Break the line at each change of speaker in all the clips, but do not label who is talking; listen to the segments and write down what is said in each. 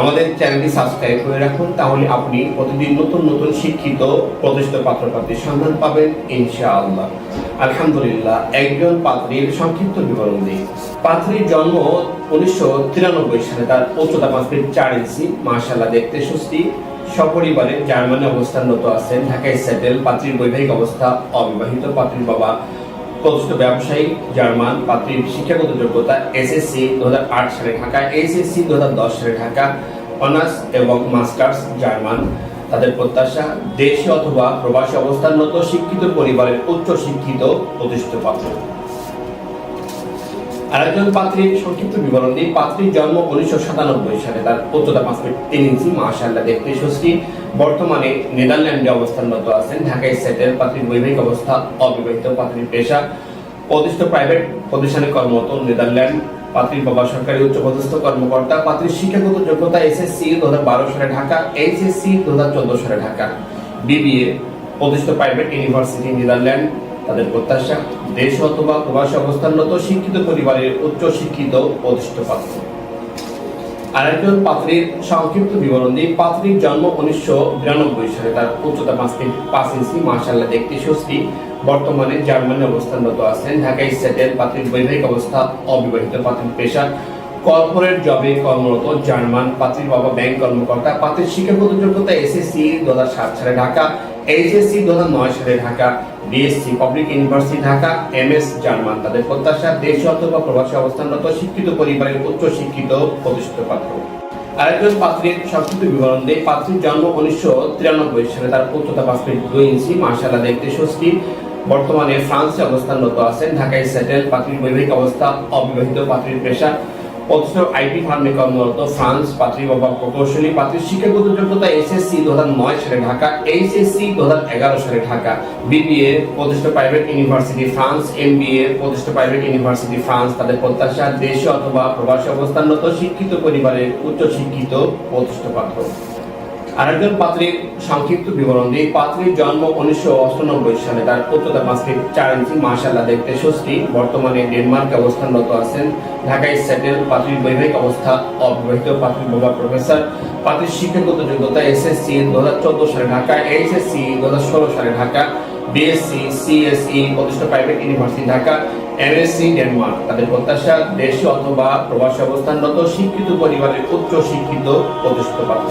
আমাদের চ্যানেলটি সাবস্ক্রাইব করে রাখুন, তাহলে আপনি প্রতিদিন নতুন নতুন শিক্ষিত, প্রতিষ্ঠিত পাত্র পাত্রীর সন্ধান পাবেন, ইনশাআল্লাহ। আলহামদুলিল্লাহ, একজন পাত্রীর সংক্ষিপ্ত বিবরণ দিই। পাত্রীর জন্ম উনিশশো তিরানব্বই সালে, তার উচ্চতা পাঁচ ফিট চার ইঞ্চি মাশাল্লাহ দেখতে সুস্থি। সপরিবারে জার্মানি অবস্থানরত আছেন, ঢাকায় সেটেল, পাত্রীর বৈবাহিক অবস্থা অবিবাহিত, পাত্রীর বাবা প্রতিষ্ঠিত ব্যবসায়ী, জার্মান পাত্রীর শিক্ষাগত যোগ্যতা, এসএসসি দু সালে ঢাকা, এসএসসি দু সালে ঢাকা, অনার্স এবং মাস্টার্স জার্মান। তাদের প্রত্যাশা, দেশে অথবা প্রবাসী অবস্থানরত শিক্ষিত পরিবারের উচ্চ শিক্ষিত প্রতিষ্ঠিত পাত্র। আরেকজন পাত্রীর সংক্ষিপ্ত বিবরণ দিই পাত্রীর জন্ম উনিশশো সাতানব্বই সালে। তার উচ্চতা পাঁচ ফিট তিন ইঞ্চি। মাশাল্লাহ দেখতে সুস্থি বর্তমানে নেদারল্যান্ডে অবস্থানরত আছেন। ঢাকায় সেটেল। পাত্রীর বৈবাহিক অবস্থা অবিবাহিত। পাত্রীর পেশা প্রতিষ্ঠিত প্রাইভেট প্রতিষ্ঠানে কর্মরত নেদারল্যান্ড। পাত্রীর বাবা সরকারি উচ্চ পদস্থ কর্মকর্তা। পাত্রীর শিক্ষাগত যোগ্যতা এসএসসি দু হাজার বারো সালে ঢাকা এইচএসসি দু হাজার চোদ্দ সালে ঢাকা। বিবিএ প্রতিষ্ঠিত প্রাইভেট ইউনিভার্সিটি নেদারল্যান্ড। তাদের প্রত্যাশা, দেশ অথবা প্রবাসী অবস্থানরত শিক্ষিত পরিবারের উচ্চ শিক্ষিত প্রতিষ্ঠিত পাত্র। আরেকজন পাত্রীর সংক্ষিপ্ত বিবরণ দিই পাত্রীর জন্ম উনিশশো বিরানব্বই সালে। তার উচ্চতা পাঁচ ফিট পাঁচ ইঞ্চি মার্শাল্লাহ দেখতে সুস্থি বর্তমানে জার্মানি অবস্থানরত আছেন। ঢাকায় সেটেল, পাত্রীর বৈবাহিক অবস্থা অবিবাহিত, পাত্রীর পেশা কর্পোরেট জবে কর্মরত জার্মান। পাত্রীর বাবা ব্যাংক কর্মকর্তা, পাত্রীর শিক্ষাগত যোগ্যতা এসএসসি দু হাজার সাত সালে ঢাকা। এইচএসসি দু হাজার নয় সালে Dhaka BSc public university Dhaka MS German. তাদের প্রত্যাশা দেশ অথবা প্রবাসী অবস্থানরত শিক্ষিত পরিবারের উচ্চ শিক্ষিত প্রতিষ্ঠিত পাত্র। আরেকজন পাত্রীর সংক্ষিপ্ত বিবরণ দেয়, পাত্রীর জন্ম উনিশশো তিরানব্বই সালে। তার উচ্চতা পাঁচ ফিট দুই ইঞ্চি। মার্শাল্লাহ দেখতে সুস্থি বর্তমানে ফ্রান্সে অবস্থানরত আছেন। ঢাকায় সেটেল, পাত্রীর বৈবাহিক অবস্থা অবিবাহিত, পাত্রীর পেশা প্রতিষ্ঠিত আইটি ফার্মে কর্মরত ফ্রান্স, পাত্রী বাবা প্রকৌশলী পাত্রীর শিক্ষাগত যোগ্যতা এসএসসি দু নয় সালে ঢাকা এইচএসসি দু এগারো সালে ঢাকা। বিবিএ প্রতিষ্ঠিত প্রাইভেট ইউনিভার্সিটি ফ্রান্স, এমবিএ প্রতিষ্ঠিত প্রাইভেট ইউনিভার্সিটি ফ্রান্স। তাদের প্রত্যাশা দেশে অথবা প্রবাসী অবস্থানরত শিক্ষিত পরিবারের উচ্চ শিক্ষিত প্রতিষ্ঠা পাত্র আরেকজন পাত্রীর সংক্ষিপ্ত বিবরণ দিই পাত্রীর জন্ম উনিশশো অষ্টানব্বই সালে। তার উচ্চতা পাঁচ ফিট চার ইঞ্চি মার্শাল্লাহ দেখতে সুস্থি বর্তমানে ডেনমার্কে অবস্থানরত আছেন। ঢাকায় সেটেল। পাত্রীর বৈবাহিক অবস্থা অবিবাহিত পাত্রীর বাবা প্রফেসর। পাত্রীর শিক্ষাগত যোগ্যতা এসএসসি দু হাজার চোদ্দ সালে ঢাকা, এইচএসসি দু হাজার ষোলো সালে ঢাকা, বিএসসি সিএসই প্রতিষ্ঠা private university Dhaka, MSc Denmark. তাদের প্রত্যাশা, দেশে অথবা প্রবাসী অবস্থানরত শিক্ষিত পরিবারের উচ্চ শিক্ষিত প্রতিষ্ঠিত পাত্র।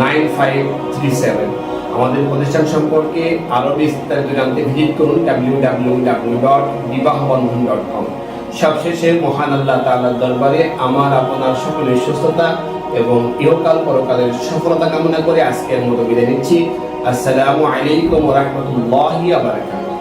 nine five three seven. আমাদের প্রতিষ্ঠান সম্পর্কে আরও বিস্তারিত জানতে ভিজিট করুন W W W dot Bibahabandhan dot com সবশেষে মহান আল্লাহ তাআলার দরবারে আমার আপনার সকলের সুস্থতা এবং ইহকাল পরকালের সফলতা কামনা করে আজকের মতো বিদায় নিচ্ছি। আসসালামু আলাইকুম রাহমাতুল্লাহি ওয়া বারাকাতুহু।